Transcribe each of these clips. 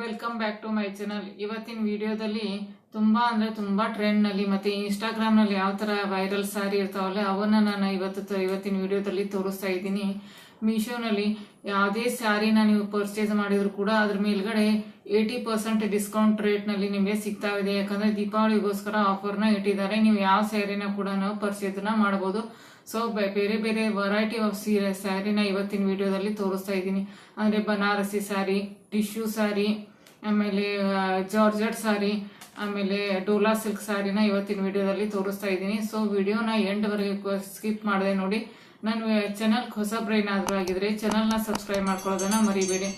Welcome back to my channel ಇವತ್ತಿನ ವಿಡಿಯೋದಲ್ಲಿ ತುಂಬ ಅಂದರೆ ತುಂಬ ಟ್ರೆಂಡ್ನಲ್ಲಿ ಮತ್ತು ಇನ್ಸ್ಟಾಗ್ರಾಮ್ನಲ್ಲಿ ಯಾವ ಥರ ವೈರಲ್ ಸ್ಯಾರಿ ಇರ್ತಾವಲ್ಲ ಅವನ್ನ ನಾನು ಇವತ್ತು ಇವತ್ತಿನ ವಿಡಿಯೋದಲ್ಲಿ ತೋರಿಸ್ತಾ ಇದ್ದೀನಿ. ಮೀಶೋನಲ್ಲಿ ಯಾವುದೇ ಸ್ಯಾರಿನ ನೀವು ಪರ್ಚೇಸ್ ಮಾಡಿದ್ರು ಕೂಡ ಅದ್ರ ಮೇಲ್ಗಡೆ ಏಯ್ಟಿ ಪರ್ಸೆಂಟ್ ಡಿಸ್ಕೌಂಟ್ ರೇಟ್ನಲ್ಲಿ ನಿಮಗೆ ಸಿಗ್ತಾ ಇದೆ. ಯಾಕಂದರೆ ದೀಪಾವಳಿಗೋಸ್ಕರ ಆಫರ್ನ ಇಟ್ಟಿದ್ದಾರೆ. ನೀವು ಯಾವ ಸ್ಯಾರಿನ ಕೂಡ ನಾವು ಪರ್ಚೇಸ್ನ ಮಾಡ್ಬೋದು. ಸೊ ಬೇರೆ ಬೇರೆ ವೆರೈಟಿ ಆಫ್ ಸೀರೆ ಸ್ಯಾರಿನ ಇವತ್ತಿನ ವಿಡಿಯೋದಲ್ಲಿ ತೋರಿಸ್ತಾ ಇದ್ದೀನಿ. ಅಂದರೆ ಬನಾರಸಿ ಸ್ಯಾರಿ ಟಿಶ್ಯೂ ಸಾರಿ, ಆಮೇಲೆ ಜಾರ್ಜೆಟ್ ಸಾರಿ, ಆಮೇಲೆ ಡೋಲಾ ಸಿಲ್ಕ್ ಸಾರಿನ ಇವತ್ತಿನ ವಿಡಿಯೋದಲ್ಲಿ ತೋರಿಸ್ತಾ ಇದ್ದೀನಿ. ಸೊ ವಿಡಿಯೋನ ಎಂಡ್ವರೆಗೆ ಸ್ಕಿಪ್ ಮಾಡಿದೆ ನೋಡಿ. ನನ್ನ ಚಾನಲ್ ಹೊಸಬ್ರು ಏನಾದರೂ ಆಗಿದ್ರೆ ಚಾನಲ್ನ ಸಬ್ಸ್ಕ್ರೈಬ್ ಮಾಡ್ಕೊಳ್ಳೋದನ್ನ ಮರಿಬೇಡಿ.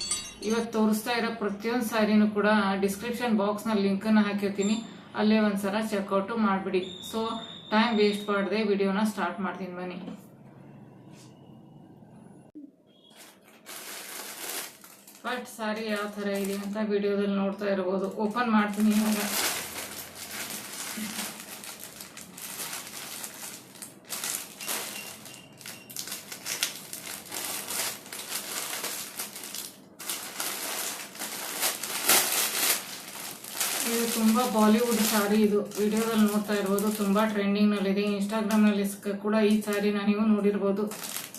ಇವತ್ತು ತೋರಿಸ್ತಾ ಇರೋ ಪ್ರತಿಯೊಂದು ಸಾರಿನೂ ಕೂಡ ಡಿಸ್ಕ್ರಿಪ್ಷನ್ ಬಾಕ್ಸ್ನಲ್ಲಿ ಲಿಂಕನ್ನು ಹಾಕಿರ್ತೀನಿ. ಅಲ್ಲೇ ಒಂದು ಸಲ ಚೆಕ್ಔಟು ಮಾಡಿಬಿಡಿ. ಸೊ ಟೈಮ್ ವೇಸ್ಟ್ ಮಾಡಿದೆ ವಿಡಿಯೋನ ಸ್ಟಾರ್ಟ್ ಮಾಡ್ತೀನಿ. ಬನ್ನಿ. ಫಸ್ಟ್ ಸಾರಿ ಯಾವ ಥರ ಇದೆ ಅಂತ ವಿಡಿಯೋದಲ್ಲಿ ನೋಡ್ತಾ ಇರ್ಬೋದು. ಓಪನ್ ಮಾಡ್ತೀನಿ ಇವಾಗ. ಇದು ತುಂಬ ಬಾಲಿವುಡ್ ಸಾರಿ ಇದು. ವಿಡಿಯೋದಲ್ಲಿ ನೋಡ್ತಾ ಇರ್ಬೋದು. ತುಂಬ ಟ್ರೆಂಡಿಂಗ್ನಲ್ಲಿದೆ ಇನ್ಸ್ಟಾಗ್ರಾಮ್ನಲ್ಲಿ ಕೂಡ ಈ ಸಾರಿನ ನೀವು ನೋಡಿರ್ಬೋದು.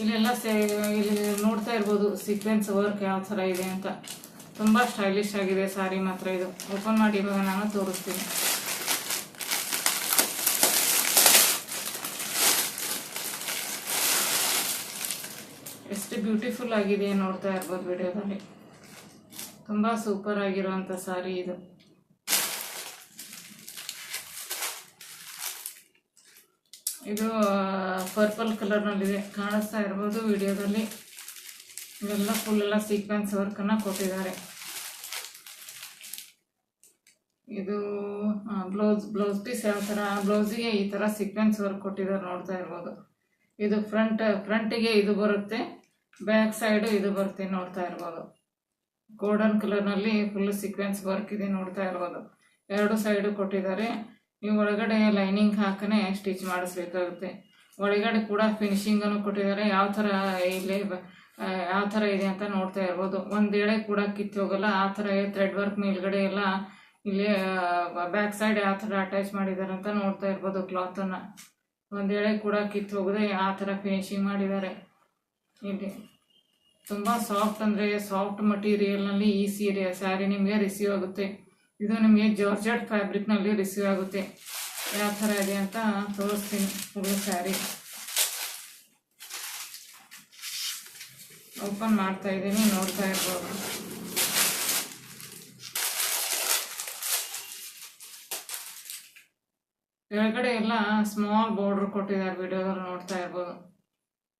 ಇಲ್ಲೆಲ್ಲ ಸೇ ಇಲ್ಲಿ ನೋಡ್ತಾ ಇರ್ಬೋದು ಸೀಕ್ವೆನ್ಸ್ ವರ್ಕ್ ಯಾವ ಥರ ಇದೆ ಅಂತ. ತುಂಬ ಸ್ಟೈಲಿಶ್ ಆಗಿದೆ ಸಾರಿ ಮಾತ್ರ ಇದು. ಓಪನ್ ಮಾಡಿ ಇವಾಗ ನಾನು ತೋರಿಸ್ತೀನಿ. ಎಷ್ಟು ಬ್ಯೂಟಿಫುಲ್ ಆಗಿದೆ ನೋಡ್ತಾ ಇರ್ಬೋದು ವಿಡಿಯೋದಲ್ಲಿ. ತುಂಬ ಸೂಪರ್ ಆಗಿರುವಂಥ ಸಾರಿ ಇದು. ಇದು ಪರ್ಪಲ್ ಕಲರ್ನಲ್ಲಿದೆ ಕಾಣಿಸ್ತಾ ಇರ್ಬೋದು ವಿಡಿಯೋದಲ್ಲಿ. ಇವೆಲ್ಲ ಫುಲ್ ಎಲ್ಲ ಸೀಕ್ವೆನ್ಸ್ ವರ್ಕನ್ನು ಕೊಟ್ಟಿದ್ದಾರೆ. ಇದು ಬ್ಲೌಸ್ ಬ್ಲೌಸ್ ಪೀಸ್ ಯಾವ ಥರ ಬ್ಲೌಸಿಗೆ ಈ ಥರ ಸೀಕ್ವೆನ್ಸ್ ವರ್ಕ್ ಕೊಟ್ಟಿದ್ದಾರೆ ನೋಡ್ತಾ ಇರ್ಬೋದು. ಇದು ಫ್ರಂಟ್ ಫ್ರಂಟಿಗೆ ಇದು ಬರುತ್ತೆ ಬ್ಯಾಕ್ ಸೈಡು ಇದು ಬರುತ್ತೆ ನೋಡ್ತಾ ಇರ್ಬೋದು. ಗೋಲ್ಡನ್ ಕಲರ್ನಲ್ಲಿ ಫುಲ್ ಸೀಕ್ವೆನ್ಸ್ ವರ್ಕ್ ಇದೆ ನೋಡ್ತಾ ಇರ್ಬೋದು. ಎರಡು ಸೈಡು ಕೊಟ್ಟಿದ್ದಾರೆ. ನೀವು ಒಳಗಡೆ ಲೈನಿಂಗ್ ಹಾಕನೆ ಸ್ಟಿಚ್ ಮಾಡಿಸ್ಬೇಕಾಗುತ್ತೆ. ಒಳಗಡೆ ಕೂಡ ಫಿನಿಶಿಂಗನ್ನು ಕೊಟ್ಟಿದ್ದಾರೆ. ಯಾವ ಥರ ಇಲ್ಲಿ ಯಾವ ಥರ ಇದೆ ಅಂತ ನೋಡ್ತಾ ಇರ್ಬೋದು. ಒಂದು ಎಳೆ ಕೂಡ ಕಿತ್ತು ಹೋಗಲ್ಲ. ಆ ಥರ ಥ್ರೆಡ್ ವರ್ಕ್ ಮೇಲ್ಗಡೆ ಎಲ್ಲ ಇಲ್ಲಿ ಬ್ಯಾಕ್ ಸೈಡ್ ಯಾವ ಥರ ಅಟ್ಯಾಚ್ ಮಾಡಿದ್ದಾರೆ ಅಂತ ನೋಡ್ತಾ ಇರ್ಬೋದು ಕ್ಲಾತನ್ನು ಒಂದು ಎಳೆ ಕೂಡ ಕಿತ್ತು ಹೋಗದೆ ಆ ಥರ ಫಿನಿಶಿಂಗ್ ಮಾಡಿದ್ದಾರೆ. ಇಲ್ಲಿ ತುಂಬ ಸಾಫ್ಟ್ ಅಂದರೆ ಸಾಫ್ಟ್ ಮಟೀರಿಯಲ್ನಲ್ಲಿ ಈ ಸೀರೆ ಸ್ಯಾರಿ ನಿಮಗೆ ರಿಸೀವ್ ಆಗುತ್ತೆ. ಇದು ನಿಮಗೆ ಜಾರ್ಜೆಟ್ ಫ್ಯಾಬ್ರಿಕ್ನಲ್ಲಿ ರಿಸೀವ್ ಆಗುತ್ತೆ. ಯಾವ ಥರ ಇದೆ ಅಂತ ತೋರಿಸ್ತೀನಿ ಫುಲ್ ಸ್ಯಾರಿ ಓಪನ್ ಮಾಡ್ತಾ ಇದ್ದೀನಿ, ನೋಡ್ತಾ ಇರ್ಬೋದು. ಕೆಳಗಡೆ ಎಲ್ಲ ಸ್ಮಾಲ್ ಬಾರ್ಡರ್ ಕೊಟ್ಟಿದ್ದಾರೆ ವಿಡಿಯೋದಲ್ಲಿ ನೋಡ್ತಾ ಇರ್ಬೋದು.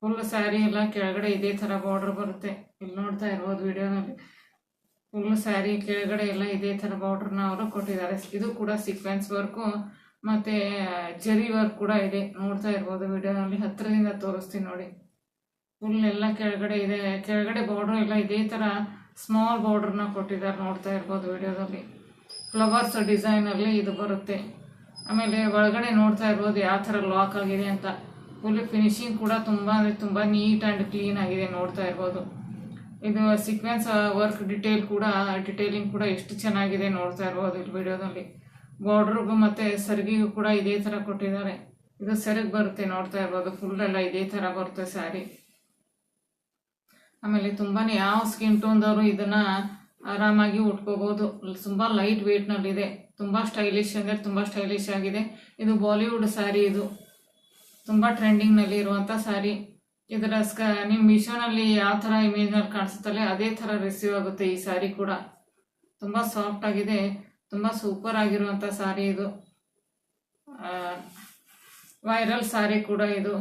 ಫುಲ್ ಸ್ಯಾರಿ ಎಲ್ಲ ಕೆಳಗಡೆ ಇದೇ ಥರ ಬಾರ್ಡರ್ ಬರುತ್ತೆ. ಇಲ್ಲಿ ನೋಡ್ತಾ ಇರ್ಬೋದು ವಿಡಿಯೋನಲ್ಲಿ ಫುಲ್ ಸ್ಯಾರಿ ಕೆಳಗಡೆ ಎಲ್ಲ ಇದೇ ಥರ ಬಾರ್ಡ್ರನ್ನ ಅವರು ಕೊಟ್ಟಿದ್ದಾರೆ. ಇದು ಕೂಡ ಸೀಕ್ವೆನ್ಸ್ ವರ್ಕು ಮತ್ತು ಜರಿ ವರ್ಕ್ ಕೂಡ ಇದೆ. ನೋಡ್ತಾ ಇರ್ಬೋದು ವಿಡಿಯೋನಲ್ಲಿ ಹತ್ತಿರದಿಂದ ತೋರಿಸ್ತೀನಿ ನೋಡಿ. ಫುಲ್ ಎಲ್ಲ ಕೆಳಗಡೆ ಇದೆ. ಕೆಳಗಡೆ ಬಾರ್ಡ್ರು ಎಲ್ಲ ಇದೇ ಥರ ಸ್ಮಾಲ್ ಬಾರ್ಡ್ರನ್ನ ಕೊಟ್ಟಿದ್ದಾರೆ ನೋಡ್ತಾ ಇರ್ಬೋದು ವಿಡಿಯೋದಲ್ಲಿ ಫ್ಲವರ್ಸ್ ಡಿಸೈನಲ್ಲಿ ಇದು ಬರುತ್ತೆ. ಆಮೇಲೆ ಒಳಗಡೆ ನೋಡ್ತಾ ಇರ್ಬೋದು ಯಾವ ಥರ ಲಾಕ್ ಆಗಿದೆ ಅಂತ. ಫುಲ್ ಫಿನಿಶಿಂಗ್ ಕೂಡ ತುಂಬ ಅಂದರೆ ತುಂಬ ನೀಟ್ ಆ್ಯಂಡ್ ಕ್ಲೀನ್ ಆಗಿದೆ ನೋಡ್ತಾ ಇರ್ಬೋದು. ಇದು ಸೀಕ್ವೆನ್ಸ್ ವರ್ಕ್ ಡಿಟೇಲ್ ಕೂಡ ಡಿಟೇಲಿಂಗ್ ಕೂಡ ಎಷ್ಟು ಚೆನ್ನಾಗಿದೆ ನೋಡ್ತಾ ಇರ್ಬೋದು ಇಲ್ಲಿ ವಿಡಿಯೋದಲ್ಲಿ. ಬಾರ್ಡ್ರಿಗೂ ಮತ್ತು ಸರಿಗಿಗೂ ಕೂಡ ಇದೇ ಥರ ಕೊಟ್ಟಿದ್ದಾರೆ. ಇದು ಸೆರಗ್ ಬರುತ್ತೆ ನೋಡ್ತಾ ಇರ್ಬೋದು. ಫುಲ್ ಎಲ್ಲ ಇದೇ ಥರ ಬರುತ್ತೆ ಸ್ಯಾರಿ ಆಮೇಲೆ ತುಂಬಾ ಯಾವ ಸ್ಕಿನ್ ಟೋನ್ದವರು ಇದನ್ನ ಆರಾಮಾಗಿ ಉಟ್ಕೋಬಹುದು ತುಂಬ ಲೈಟ್ ವೇಟ್ನಲ್ಲಿದೆ ತುಂಬ ಸ್ಟೈಲಿಶ್ ಅಂದರೆ ತುಂಬ ಸ್ಟೈಲಿಶ್ ಆಗಿದೆ. ಇದು ಬಾಲಿವುಡ್ ಸ್ಯಾರಿ ಇದು. ತುಂಬ ಟ್ರೆಂಡಿಂಗ್ನಲ್ಲಿ ಇರುವಂತ ಸ್ಯಾರಿ ಇದರ ಸ್ಕ ನಿಮ್ಮ ಮಿಶೋನಲ್ಲಿ ಯಾವ ಥರ ಇಮೇಜ್ನಲ್ಲಿ ಕಾಣಿಸುತ್ತಲ್ಲ ಅದೇ ಥರ ರಿಸೀವ್ ಆಗುತ್ತೆ ಈ ಸ್ಯಾರಿ ಕೂಡ. ತುಂಬ ಸಾಫ್ಟ್ ಆಗಿದೆ, ತುಂಬ ಸೂಪರ್ ಆಗಿರುವಂಥ ಸ್ಯಾರಿ ಇದು. ವೈರಲ್ ಸ್ಯಾರಿ ಕೂಡ ಇದು.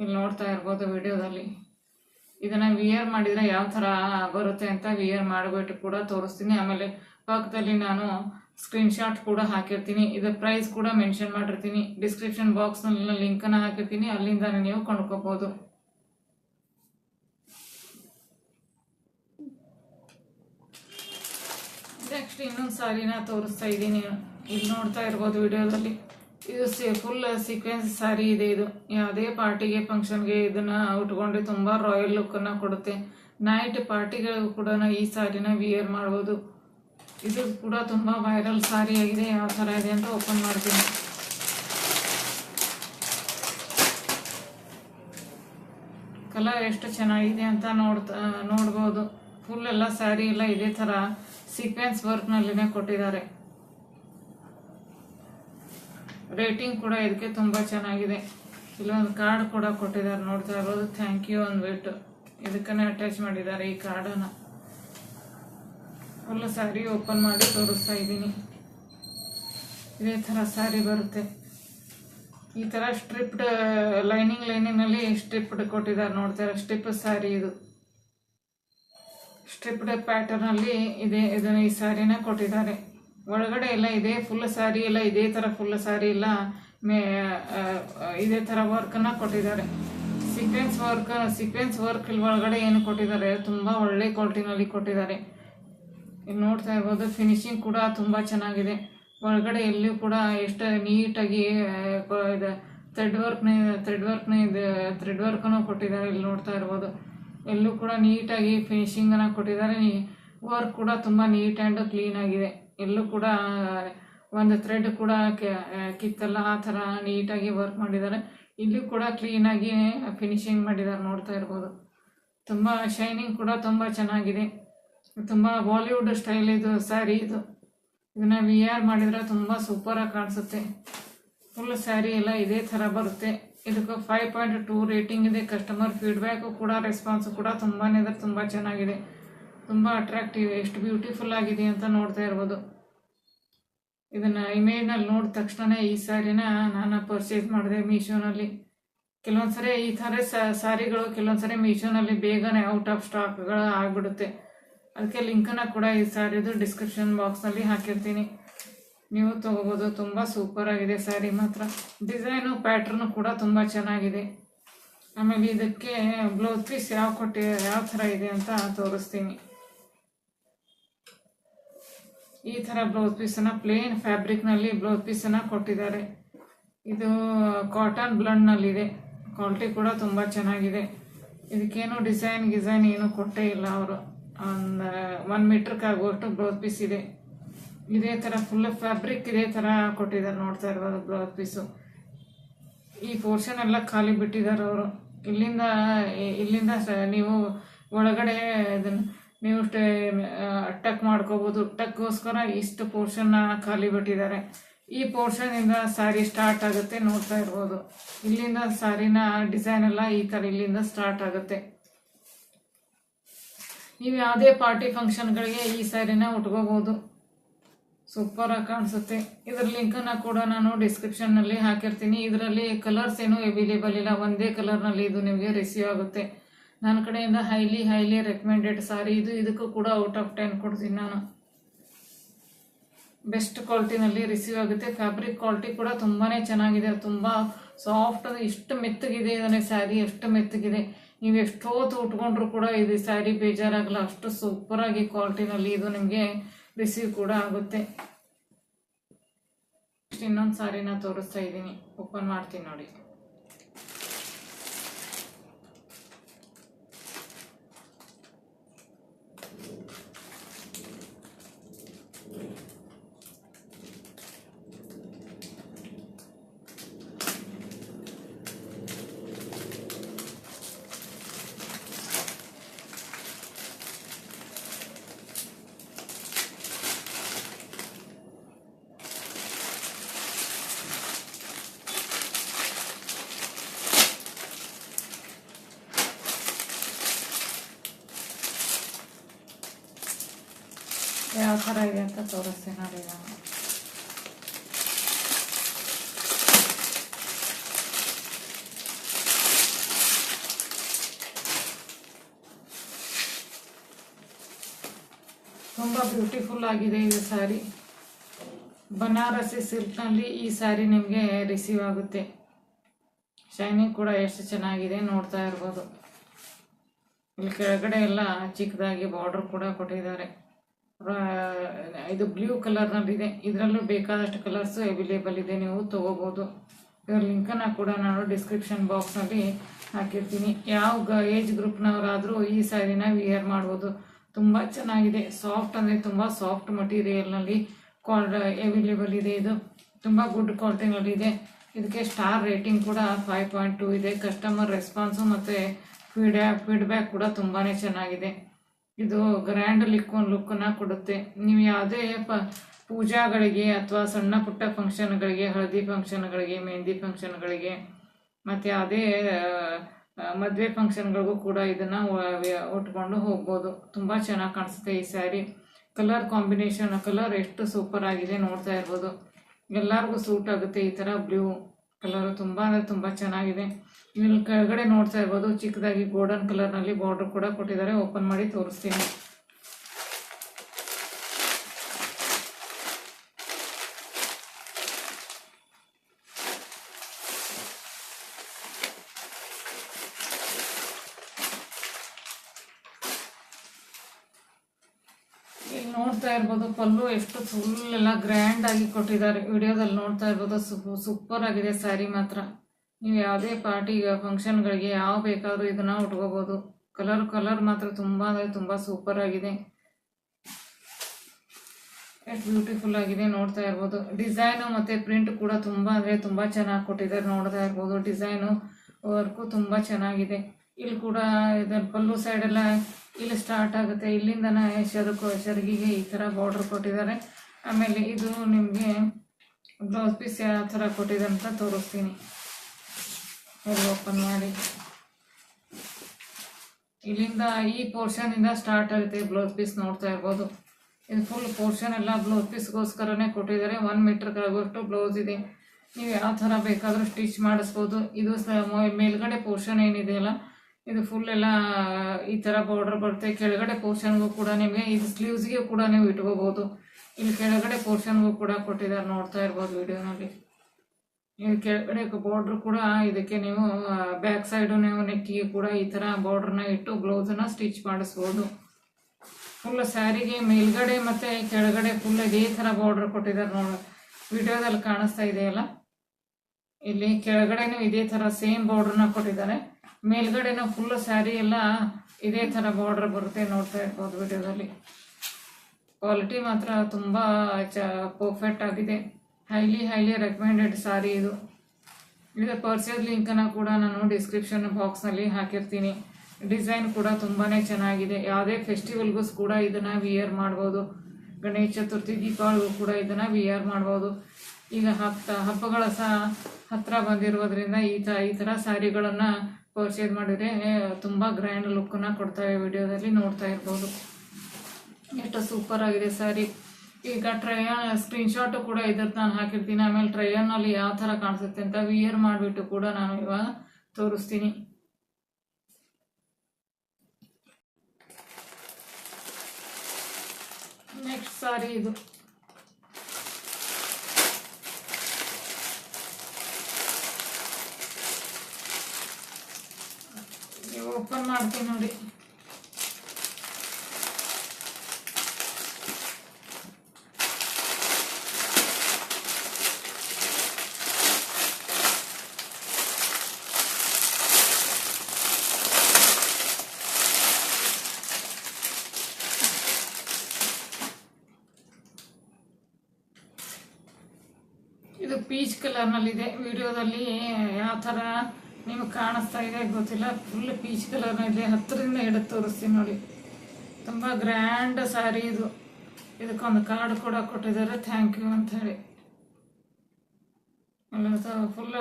ಇಲ್ಲಿ ನೋಡ್ತಾ ಇರ್ಬೋದು ವಿಡಿಯೋದಲ್ಲಿ. ಇದನ್ನ ವಿಯರ್ ಮಾಡಿದ್ರೆ ಯಾವ ಥರ ಬರುತ್ತೆ ಅಂತ ವಿಯರ್ ಮಾಡಿಬಿಟ್ಟು ಕೂಡ ತೋರಿಸ್ತೀನಿ. ಆಮೇಲೆ ಪಕ್ಕದಲ್ಲಿ ನಾನು ಸ್ಕ್ರೀನ್ಶಾಟ್ ಕೂಡ ಹಾಕಿರ್ತೀನಿ. ಇದರ ಪ್ರೈಸ್ ಕೂಡ ಮೆನ್ಷನ್ ಮಾಡಿರ್ತೀನಿ. ಡಿಸ್ಕ್ರಿಪ್ಷನ್ ಬಾಕ್ಸ್ನಲ್ಲಿ ಲಿಂಕನ್ನು ಹಾಕಿರ್ತೀನಿ. ಅಲ್ಲಿಂದ ನೀವು ಕೊಂಡ್ಕೋಬೋದು. ನೆಕ್ಸ್ಟ್ ಇನ್ನೊಂದು ಸಾರಿನ ತೋರಿಸ್ತಾ ಇದ್ದೀನಿ. ಇದು ನೋಡ್ತಾ ಇರ್ಬೋದು ವಿಡಿಯೋದಲ್ಲಿ. ಇದು ಫುಲ್ ಸೀಕ್ವೆನ್ಸ್ ಸಾರಿ ಇದೆ ಇದು. ಯಾವುದೇ ಪಾರ್ಟಿಗೆ ಫಂಕ್ಷನ್ಗೆ ಇದನ್ನ ಉಟ್ಕೊಂಡ್ರೆ ತುಂಬ ರಾಯಲ್ ಲುಕ್ಕನ್ನು ಕೊಡುತ್ತೆ. ನೈಟ್ ಪಾರ್ಟಿಗಳಿಗೂ ಕೂಡ ಈ ಸಾರಿನ ವಿಯರ್ ಮಾಡ್ಬೋದು. ಇದು ಕೂಡ ತುಂಬ ವೈರಲ್ ಸಾರಿ ಆಗಿದೆ ಯಾವ ಥರ ಇದೆ ಅಂತ ಓಪನ್ ಮಾಡ್ತೀನಿ. ಕಲರ್ ಎಷ್ಟು ಚೆನ್ನಾಗಿದೆ ಅಂತ ನೋಡ್ತಾ, ನೋಡ್ಬೋದು. ಫುಲ್ ಎಲ್ಲ ಸ್ಯಾರಿ ಎಲ್ಲ ಇದೇ ಥರ ಸೀಕ್ವೆನ್ಸ್ ವರ್ಕ್ನಲ್ಲಿನೇ ಕೊಟ್ಟಿದ್ದಾರೆ. ರೇಟಿಂಗ್ ಕೂಡ ಇದಕ್ಕೆ ತುಂಬ ಚೆನ್ನಾಗಿದೆ. ಇಲ್ಲೊಂದು ಕಾರ್ಡ್ ಕೂಡ ಕೊಟ್ಟಿದ್ದಾರೆ, ನೋಡ್ತಾ ಇರ್ಬೋದು. ಥ್ಯಾಂಕ್ ಯು ಅಂದ್ಬಿಟ್ಟು. ಇದಕ್ಕನೇ ಅಟ್ಯಾಚ್ ಮಾಡಿದ್ದಾರೆ ಈ ಕಾರ್ಡನ್ನು ಫುಲ್ ಸ್ಯಾರಿ ಓಪನ್ ಮಾಡಿ ತೋರಿಸ್ತಾ ಇದ್ದೀನಿ. ಇದೇ ಥರ ಸ್ಯಾರಿ ಬರುತ್ತೆ. ಈ ಥರ ಸ್ಟ್ರಿಪ್ಡ್ ಲೈನಿಂಗ್ ಲೈನಿಂಗಲ್ಲಿ ಸ್ಟ್ರಿಪ್ಡ್ ಕೊಟ್ಟಿದ್ದಾರೆ ನೋಡ್ತಾರೆ? ಸ್ಟ್ರಿಪ್ ಸ್ಯಾರಿ ಇದು. ಸ್ಟ್ರಿಪ್ಡ್ ಪ್ಯಾಟರ್ನಲ್ಲಿ ಇದೆ, ಇದನ್ನು ಈ ಸ್ಯಾರಿನ ಕೊಟ್ಟಿದ್ದಾರೆ. ಒಳಗಡೆ ಎಲ್ಲ ಇದೆ ಫುಲ್ ಸ್ಯಾರಿ ಎಲ್ಲ, ಇದೇ ಥರ ಫುಲ್ ಸ್ಯಾರಿ ಎಲ್ಲ ಮೇ ಇದೇ ಥರ ವರ್ಕನ್ನು ಕೊಟ್ಟಿದ್ದಾರೆ. ಸೀಕ್ವೆನ್ಸ್ ವರ್ಕ್ ಸೀಕ್ವೆನ್ಸ್ ವರ್ಕ್ ಒಳಗಡೆ ಏನು ಕೊಟ್ಟಿದ್ದಾರೆ? ತುಂಬ ಒಳ್ಳೆ ಕ್ವಾಲಿಟಿನಲ್ಲಿ ಕೊಟ್ಟಿದ್ದಾರೆ. ಇಲ್ಲಿ ನೋಡ್ತಾ ಇರ್ಬೋದು ಫಿನಿಶಿಂಗ್ ಕೂಡ ತುಂಬ ಚೆನ್ನಾಗಿದೆ. ಒಳಗಡೆ ಎಲ್ಲೂ ಕೂಡ ಎಷ್ಟು ನೀಟಾಗಿ ಇದು ಥ್ರೆಡ್ ವರ್ಕ್ನ ಥ್ರೆಡ್ ವರ್ಕ್ನ ಇದು ಥ್ರೆಡ್ ವರ್ಕನ್ನು ಕೊಟ್ಟಿದ್ದಾರೆ ಇಲ್ಲಿ ನೋಡ್ತಾ ಇರ್ಬೋದು. ಎಲ್ಲೂ ಕೂಡ ನೀಟಾಗಿ ಫಿನಿಶಿಂಗನ್ನು ಕೊಟ್ಟಿದ್ದಾರೆ. ವರ್ಕ್ ಕೂಡ ತುಂಬ ನೀಟ್ ಆ್ಯಂಡ್ ಕ್ಲೀನ್ ಆಗಿದೆ. ಎಲ್ಲೂ ಕೂಡ, ಒಂದು ಥ್ರೆಡ್ ಕೂಡ ಕಿತ್ತಲ್ಲ, ಆ ಥರ ನೀಟಾಗಿ ವರ್ಕ್ ಮಾಡಿದ್ದಾರೆ. ಇಲ್ಲೂ ಕೂಡ ಕ್ಲೀನಾಗಿ ಫಿನಿಶಿಂಗ್ ಮಾಡಿದ್ದಾರೆ ನೋಡ್ತಾ ಇರ್ಬೋದು. ತುಂಬ ಶೈನಿಂಗ್ ಕೂಡ ತುಂಬ ಚೆನ್ನಾಗಿದೆ. ತುಂಬ ಬಾಲಿವುಡ್ ಸ್ಟೈಲ್ ಇದು ಸ್ಯಾರಿ ಇದು. ಇದನ್ನ ವಿ ಆರ್ ಮಾಡಿದ್ರೆ ತುಂಬ ಸೂಪರಾಗಿ ಕಾಣಿಸುತ್ತೆ. ಫುಲ್ ಸ್ಯಾರಿ ಎಲ್ಲ ಇದೇ ಥರ ಬರುತ್ತೆ. ಇದಕ್ಕೆ ಫೈವ್ ಪಾಯಿಂಟ್ ಟೂ ರೇಟಿಂಗ್ ಇದೆ. ಕಸ್ಟಮರ್ ಫೀಡ್ಬ್ಯಾಕು ಕೂಡ ರೆಸ್ಪಾನ್ಸ್ ಕೂಡ ತುಂಬಾ ಅಂದರೆ ತುಂಬ ಚೆನ್ನಾಗಿದೆ. ತುಂಬ ಅಟ್ರಾಕ್ಟಿವ್ ಎಷ್ಟು ಬ್ಯೂಟಿಫುಲ್ ಆಗಿದೆ ಅಂತ ನೋಡ್ತಾ ಇರ್ಬೋದು. ಇದನ್ನು ಇಮೇಜ್ನಲ್ಲಿ ನೋಡಿದ ತಕ್ಷಣ ಈ ಸ್ಯಾರಿನ ನಾನು ಪರ್ಚೇಸ್ ಮಾಡಿದೆ ಮೀಶೋನಲ್ಲಿ ಕೆಲವೊಂದ್ಸರಿ ಈ ಥರ ಸ್ಯಾರಿಗಳು ಕೆಲವೊಂದ್ಸರಿ ಮೀಶೋನಲ್ಲಿ ಬೇಗನೆ ಔಟ್ ಆಫ್ ಸ್ಟಾಕ್ಗಳು ಆಗಿಬಿಡುತ್ತೆ ಅದಕ್ಕೆ ಲಿಂಕನ್ನು ಕೂಡ ಈ ಸ್ಯಾರಿದು ಡಿಸ್ಕ್ರಿಪ್ಷನ್ ಬಾಕ್ಸ್ನಲ್ಲಿ ಹಾಕಿರ್ತೀನಿ. ನೀವು ತೊಗೋಬೋದು, ತುಂಬ ಸೂಪರ್ ಆಗಿದೆ ಸ್ಯಾರಿ ಮಾತ್ರ. ಡಿಸೈನು ಪ್ಯಾಟ್ರನು ಕೂಡ ತುಂಬ ಚೆನ್ನಾಗಿದೆ. ಆಮೇಲೆ ಇದಕ್ಕೆ ಬ್ಲೌಸ್ ಪೀಸ್ ಯಾವ ಕೊಟ್ಟಿ, ಯಾವ ಥರ ಇದೆ ಅಂತ ತೋರಿಸ್ತೀನಿ. ಈ ಥರ ಬ್ಲೌಸ್ ಪೀಸನ್ನು ಪ್ಲೇನ್ ಫ್ಯಾಬ್ರಿಕ್ನಲ್ಲಿ ಬ್ಲೌಸ್ ಪೀಸನ್ನು ಕೊಟ್ಟಿದ್ದಾರೆ. ಇದು ಕಾಟನ್ ಬ್ಲಂಡ್ನಲ್ಲಿದೆ ಕ್ವಾಲಿಟಿ ಕೂಡ ತುಂಬ ಚೆನ್ನಾಗಿದೆ. ಇದಕ್ಕೇನು ಡಿಸೈನ್ ಗಿಸೈನ್ ಏನು ಕೊಟ್ಟೇ ಇಲ್ಲ ಅವರು. ಒಂದು ಒನ್ ಮೀಟ್ರಿಗೆ ಆಗುವಷ್ಟು ಬ್ಲೌಸ್ ಪೀಸ್ ಇದೆ. ಇದೇ ಥರ ಫುಲ್ ಫ್ಯಾಬ್ರಿಕ್ ಇದೇ ಥರ ಕೊಟ್ಟಿದ್ದಾರೆ ನೋಡ್ತಾ ಇರ್ಬೋದು ಬ್ಲೌಸ್ ಪೀಸು ಈ ಪೋರ್ಷನ್ ಎಲ್ಲ ಖಾಲಿ ಬಿಟ್ಟಿದ್ದಾರೆ ಅವರು. ಇಲ್ಲಿಂದ ಇಲ್ಲಿಂದ ನೀವು ಒಳಗಡೆ ಇದನ್ನು, ನೀವು ಟಕ್ ಮಾಡ್ಕೋಬೋದು. ಟಕ್ಗೋಸ್ಕರ ಇಷ್ಟು ಪೋರ್ಷನ್ನ ಖಾಲಿ ಬಿಟ್ಟಿದ್ದಾರೆ. ಈ ಪೋರ್ಷನಿಂದ ಸ್ಯಾರಿ ಸ್ಟಾರ್ಟ್ ಆಗುತ್ತೆ ನೋಡ್ತಾ ಇರ್ಬೋದು. ಇಲ್ಲಿಂದ ಸ್ಯಾರಿನ ಡಿಸೈನ್ ಎಲ್ಲ ಈ ಥರ ಇಲ್ಲಿಂದ ಸ್ಟಾರ್ಟ್ ಆಗುತ್ತೆ. ನೀವು ಯಾವುದೇ ಪಾರ್ಟಿ ಫಂಕ್ಷನ್ಗಳಿಗೆ ಈ ಸ್ಯಾರಿನ ಉಟ್ಕೋಬೋದು. ಸೂಪರಾಗಿ ಕಾಣಿಸುತ್ತೆ. ಇದರ ಲಿಂಕನ್ನು ಕೂಡ ನಾನು ಡಿಸ್ಕ್ರಿಪ್ಷನ್ನಲ್ಲಿ ಹಾಕಿರ್ತೀನಿ. ಇದರಲ್ಲಿ ಕಲರ್ಸ್ ಏನೂ ಅವೈಲೇಬಲ್ ಇಲ್ಲ. ಒಂದೇ ಕಲರ್ನಲ್ಲಿ ಇದು ನಿಮಗೆ ರಿಸೀವ್ ಆಗುತ್ತೆ. ನನ್ನ ಕಡೆಯಿಂದ ಹೈಲಿ ಹೈಲಿ ರೆಕಮೆಂಡೆಡ್ ಸಾರಿ ಇದು ಇದಕ್ಕೂ ಕೂಡ ಔಟ್ ಆಫ್ ಟೆನ್ ಕೊಡ್ತೀನಿ ನಾನು. ಬೆಸ್ಟ್ ಕ್ವಾಲಿಟಿನಲ್ಲಿ ರಿಸೀವ್ ಆಗುತ್ತೆ. ಫ್ಯಾಬ್ರಿಕ್ ಕ್ವಾಲಿಟಿ ಕೂಡ ತುಂಬಾ ಚೆನ್ನಾಗಿದೆ. ತುಂಬ ಸಾಫ್ಟ್ ಇಷ್ಟು ಮೆತ್ತಗಿದೆ ಇದನ್ನೇ ಸ್ಯಾರಿ ಎಷ್ಟು ಮೆತ್ತಗಿದೆ. ನೀವು ಎಷ್ಟೊತ್ತು ಉಟ್ಕೊಂಡ್ರು ಕೂಡ ಇದು ಸ್ಯಾರಿ ಬೇಜಾರಾಗಲ್ಲ. ಅಷ್ಟು ಸೂಪರಾಗಿ ಕ್ವಾಲಿಟಿನಲ್ಲಿ ಇದು ನಿಮಗೆ ರಿಸೀವ್ ಕೂಡ ಆಗುತ್ತೆ. ಇನ್ನೊಂದು ಸಾರಿನ ತೋರಿಸ್ತಾ ಇದ್ದೀನಿ. ಓಪನ್ ಮಾಡ್ತೀನಿ ನೋಡಿ. ಯಾವ ಥರ ಇದೆ ಅಂತ ತೋರಿಸ್ತೇನೆ ನೋಡಿ ನಾನು ತುಂಬ ಬ್ಯೂಟಿಫುಲ್ ಆಗಿದೆ ಇದು ಸ್ಯಾರಿ ಬನಾರಸಿ ಸಿಲ್ಕ್ನಲ್ಲಿ ಈ ಸ್ಯಾರಿ ನಿಮಗೆ ರಿಸೀವ್ ಆಗುತ್ತೆ. ಶೈನಿಂಗ್ ಕೂಡ ಎಷ್ಟು ಚೆನ್ನಾಗಿದೆ ನೋಡ್ತಾ ಇರ್ಬೋದು. ಇಲ್ಲಿ ಕೆಳಗಡೆ ಎಲ್ಲ ಚಿಕ್ಕದಾಗಿ ಬಾರ್ಡರ್ ಕೂಡ ಕೊಟ್ಟಿದ್ದಾರೆ. ಇದು ಬ್ಲೂ ಕಲರ್ನಲ್ಲಿದೆ ಇದರಲ್ಲೂ ಬೇಕಾದಷ್ಟು ಕಲರ್ಸು ಅವೈಲೇಬಲ್ ಇದೆ. ನೀವು ತೊಗೋಬೋದು. ಇದರ ಲಿಂಕನ್ನು ಕೂಡ ನಾನು ಡಿಸ್ಕ್ರಿಪ್ಷನ್ ಬಾಕ್ಸ್ನಲ್ಲಿ ಹಾಕಿರ್ತೀನಿ. ಯಾವ ಗ ಏಜ್ ಗ್ರೂಪ್ನವರಾದರೂ ಈ ಸ್ಯಾರಿನ ವಿಯರ್ ಮಾಡ್ಬೋದು. ತುಂಬ ಚೆನ್ನಾಗಿದೆ. ಸಾಫ್ಟ್ ಅಂದರೆ ತುಂಬ ಸಾಫ್ಟ್ ಮಟೀರಿಯಲ್ನಲ್ಲಿ ಕ್ವಾಲ್ ಅವೈಲೇಬಲ್ ಇದೆ ಇದು. ತುಂಬ ಗುಡ್ ಕ್ವಾಲಿಟಿನಲ್ಲಿದೆ ಇದಕ್ಕೆ ಸ್ಟಾರ್ ರೇಟಿಂಗ್ ಕೂಡ ಫೈವ್ ಪಾಯಿಂಟ್ ಟು ಇದೆ. ಕಸ್ಟಮರ್ ರೆಸ್ಪಾನ್ಸು ಮತ್ತು ಫೀಡ್ ಫೀಡ್ಬ್ಯಾಕ್ ಕೂಡ ತುಂಬಾ ಚೆನ್ನಾಗಿದೆ. ಇದು ಗ್ರ್ಯಾಂಡ್ ಲಿಕ್ ಲುಕ್ಕನ್ನು ಕೊಡುತ್ತೆ. ನೀವು ಯಾವುದೇ ಪ, ಪೂಜಾಗಳಿಗೆ ಅಥವಾ ಸಣ್ಣ ಪುಟ್ಟ ಫಂಕ್ಷನ್ಗಳಿಗೆ ಹಳದಿ ಫಂಕ್ಷನ್ಗಳಿಗೆ ಮೆಹಂದಿ ಫಂಕ್ಷನ್ಗಳಿಗೆ ಮತ್ತು ಯಾವುದೇ ಮದುವೆ ಫಂಕ್ಷನ್ಗಳಿಗೂ ಕೂಡ ಇದನ್ನು ಉಟ್ಕೊಂಡು ಹೋಗ್ಬೋದು. ತುಂಬ ಚೆನ್ನಾಗಿ ಕಾಣಿಸುತ್ತೆ ಈ ಸ್ಯಾರಿ ಕಲರ್ ಕಾಂಬಿನೇಷನ್ ಕಲರ್ ಎಷ್ಟು ಸೂಪರ್ ಆಗಿದೆ ನೋಡ್ತಾ ಇರ್ಬೋದು. ಎಲ್ಲರಿಗೂ ಸೂಟ್ ಆಗುತ್ತೆ ಈ ಥರ ಬ್ಲೂ ಕಲರು ತುಂಬ ಅಂದರೆ ತುಂಬ ಚೆನ್ನಾಗಿದೆ. ಇಲ್ಲಿ ಕೆಳಗಡೆ ನೋಡ್ತಾ ಇರ್ಬೋದು, ಚಿಕ್ಕದಾಗಿ ಗೋಲ್ಡನ್ ಕಲರ್ನಲ್ಲಿ ಬಾರ್ಡರ್ ಕೂಡ ಕೊಟ್ಟಿದ್ದಾರೆ. ಓಪನ್ ಮಾಡಿ ತೋರಿಸ್ತೀನಿ. ಇಲ್ಲಿ ನೋಡ್ತಾ ಇರ್ಬೋದು ಪಲ್ಲು ಎಷ್ಟು ಫುಲ್ ಎಲ್ಲ ಗ್ರ್ಯಾಂಡ್ ಆಗಿ ಕೊಟ್ಟಿದ್ದಾರೆ. ವಿಡಿಯೋದಲ್ಲಿ ನೋಡ್ತಾ ಇರ್ಬೋದು ಸೂಪರ್ ಆಗಿದೆ ಸ್ಯಾರಿ ಮಾತ್ರ. ನೀವು ಯಾವುದೇ ಪಾರ್ಟಿಗೆ ಫಂಕ್ಷನ್ಗಳಿಗೆ ಯಾವ ಬೇಕಾದರೂ ಇದನ್ನು ಉಟ್ಕೋಬೋದು. ಕಲರ್ ಕಲರ್ ಮಾತ್ರ ತುಂಬ ಅಂದರೆ ತುಂಬ ಸೂಪರ್ ಆಗಿದೆ. ಎಷ್ಟು ಬ್ಯೂಟಿಫುಲ್ ಆಗಿದೆ ನೋಡ್ತಾ ಇರ್ಬೋದು. ಡಿಸೈನು ಮತ್ತು ಪ್ರಿಂಟ್ ಕೂಡ ತುಂಬ ಅಂದರೆ ತುಂಬ ಚೆನ್ನಾಗಿ ಕೊಟ್ಟಿದ್ದಾರೆ ನೋಡ್ತಾ ಇರ್ಬೋದು. ಡಿಸೈನು ವರ್ಕು ತುಂಬ ಚೆನ್ನಾಗಿದೆ. ಇಲ್ಲಿ ಕೂಡ ಇದರ ಪಲ್ಲು ಸೈಡೆಲ್ಲ ಇಲ್ಲಿ ಸ್ಟಾರ್ಟ್ ಆಗುತ್ತೆ. ಇಲ್ಲಿಂದನೇ ಶರಕು ಶರ್ಗಿಗೆ ಈ ಥರ ಬಾರ್ಡ್ರ್ ಕೊಟ್ಟಿದ್ದಾರೆ. ಆಮೇಲೆ ಇದು ನಿಮಗೆ ಬ್ಲೌಸ್ ಪೀಸ್ ಯಾವ ಥರ ಕೊಟ್ಟಿದೆ ಅಂತ ತೋರಿಸ್ತೀನಿ. ಓಪನ್ ಮಾಡಿ. ಇಲ್ಲಿಂದ ಈ ಪೋರ್ಷನಿಂದ ಸ್ಟಾರ್ಟ್ ಆಗುತ್ತೆ. ಬ್ಲೌಸ್ ಪೀಸ್ ನೋಡ್ತಾ ಇರ್ಬೋದು. ಇದು ಫುಲ್ ಪೋರ್ಷನ್ ಎಲ್ಲ ಬ್ಲೌಸ್ ಪೀಸ್ಗೋಸ್ಕರನೇ ಕೊಟ್ಟಿದ್ದಾರೆ. ಒನ್ ಮೀಟರ್ ಆಗುವಷ್ಟು ಬ್ಲೌಸ್ ಇದೆ. ನೀವು ಯಾವ ಥರ ಬೇಕಾದರೂ ಸ್ಟಿಚ್ ಮಾಡಿಸ್ಬೋದು. ಇದು ಮೇಲ್ಗಡೆ ಪೋರ್ಷನ್ ಏನಿದೆಯಲ್ಲ ಇದು ಫುಲ್ ಎಲ್ಲ, ಈ ಥರ ಬಾರ್ಡರ್ ಬರುತ್ತೆ. ಕೆಳಗಡೆ ಪೋರ್ಷನ್ಗೂ ಕೂಡ ನಿಮಗೆ ಇದು ಸ್ಲೀವ್ಸ್ಗೆ ಕೂಡ ನೀವು ಇಟ್ಕೋಬೋದು. ಇಲ್ಲಿ ಕೆಳಗಡೆ ಪೋರ್ಷನ್ಗೂ ಕೂಡ ಕೊಟ್ಟಿದ್ದಾರೆ. ನೋಡ್ತಾ ಇರ್ಬೋದು ವಿಡಿಯೋನಲ್ಲಿ ಇದು ಕೆಳಗಡೆ ಬಾರ್ಡ್ರ್ ಕೂಡ ಇದಕ್ಕೆ ನೀವು ಬ್ಯಾಕ್ ಸೈಡು ನೀವು ನೆಕ್ಕಿಗೆ ಕೂಡ ಈ ಥರ ಬಾರ್ಡ್ರನ್ನ ಇಟ್ಟು ಬ್ಲೌಸನ್ನು ಸ್ಟಿಚ್ ಮಾಡಿಸ್ಬೋದು. ಫುಲ್ ಸ್ಯಾರಿಗೆ ಮೇಲ್ಗಡೆ ಮತ್ತು ಕೆಳಗಡೆ ಫುಲ್ ಇದೇ ಥರ ಬಾರ್ಡ್ರ್ ಕೊಟ್ಟಿದ್ದಾರೆ ನೋಡಿ. ವಿಡಿಯೋದಲ್ಲಿ ಕಾಣಿಸ್ತಾ ಇದೆಯಲ್ಲ ಇಲ್ಲಿ ಕೆಳಗಡೆನೂ ಇದೇ ಥರ ಸೇಮ್ ಬಾರ್ಡ್ರನ್ನ ಕೊಟ್ಟಿದ್ದಾರೆ. ಮೇಲ್ಗಡೆನೂ ಫುಲ್ ಸ್ಯಾರಿ ಎಲ್ಲ ಇದೇ ಥರ ಬಾರ್ಡ್ರ್ ಬರುತ್ತೆ ನೋಡ್ತಾ ಇರ್ಬೋದು ವಿಡಿಯೋದಲ್ಲಿ. ಕ್ವಾಲಿಟಿ ಮಾತ್ರ ತುಂಬ ಚ ಪರ್ಫೆಕ್ಟ್ ಆಗಿದೆ. ಹೈಲಿ ಹೈಲಿ ರೆಕಮೆಂಡೆಡ್ ಸಾರಿ ಇದು. ಇದರ ಪರ್ಚೇಸ್ ಲಿಂಕನ್ನು ಕೂಡ ನಾನು ಡಿಸ್ಕ್ರಿಪ್ಷನ್ ಬಾಕ್ಸ್ನಲ್ಲಿ ಹಾಕಿರ್ತೀನಿ. ಡಿಸೈನ್ ಕೂಡ ತುಂಬಾ ಚೆನ್ನಾಗಿದೆ. ಯಾವುದೇ ಫೆಸ್ಟಿವಲ್ಗೂ ಕೂಡ ಇದನ್ನು ವಿಯರ್ ಮಾಡ್ಬೋದು. ಗಣೇಶ ಚತುರ್ಥಿ, ದೀಪಾವಳಿಗೂ ಕೂಡ ಇದನ್ನು ವಿಯರ್ ಮಾಡ್ಬೋದು. ಈಗ ಹಬ್ಬ ಹಬ್ಬಗಳ ಸಹ ಹತ್ತಿರ ಬಂದಿರೋದ್ರಿಂದ ಈ ಥರ ಈ ಥರ ಸ್ಯಾರಿಗಳನ್ನು ಪರ್ಚೇಸ್ ಮಾಡಿದರೆ ತುಂಬ ಗ್ರ್ಯಾಂಡ್ ಲುಕ್ಕನ್ನು ಕೊಡ್ತವೆ ವಿಡಿಯೋದಲ್ಲಿ ನೋಡ್ತಾ ಇರ್ಬೋದು. ಎಷ್ಟು ಸೂಪರ್ ಆಗಿದೆ ಸ್ಯಾರಿ ಈಗ ಟ್ರಯನ್ ಸ್ಕ್ರೀನ್ಶಾಟು ಕೂಡ ಇದ್ರ ನಾನು ಹಾಕಿರ್ತೀನಿ. ಆಮೇಲೆ ಟ್ರಯನ್ನಲ್ಲಿ ಯಾವ ಥರ ಕಾಣಿಸುತ್ತೆ ಅಂತ ವಿಯರ್ ಮಾಡಿಬಿಟ್ಟು ಕೂಡ ನಾನು ಇವಾಗ ತೋರಿಸ್ತೀನಿ. ನೆಕ್ಸ್ಟ್ ಸಾರಿ ಇದು. ಓಪನ್ ಮಾಡ್ತೀನಿ ನೋಡಿ ಇದು ಕಲರ್ನಲ್ಲಿದೆ ವಿಡಿಯೋದಲ್ಲಿ ಯಾವ ಥರ ನಿಮಗೆ ಕಾಣಿಸ್ತಾ ಇದೆ ಗೊತ್ತಿಲ್ಲ. ಫುಲ್ ಪೀಚ್ ಕಲರ್ನಲ್ಲಿದೆ ಹತ್ತರಿಂದ ಹಿಡಿದು ತೋರಿಸ್ತೀನಿ ನೋಡಿ. ತುಂಬ ಗ್ರ್ಯಾಂಡ್ ಸ್ಯಾರಿ ಇದು. ಇದಕ್ಕೊಂದು ಕಾರ್ಡ್ ಕೂಡ ಕೊಟ್ಟಿದ್ದಾರೆ. ಥ್ಯಾಂಕ್ ಯು ಅಂತ ಹೇಳಿ. ಫುಲ್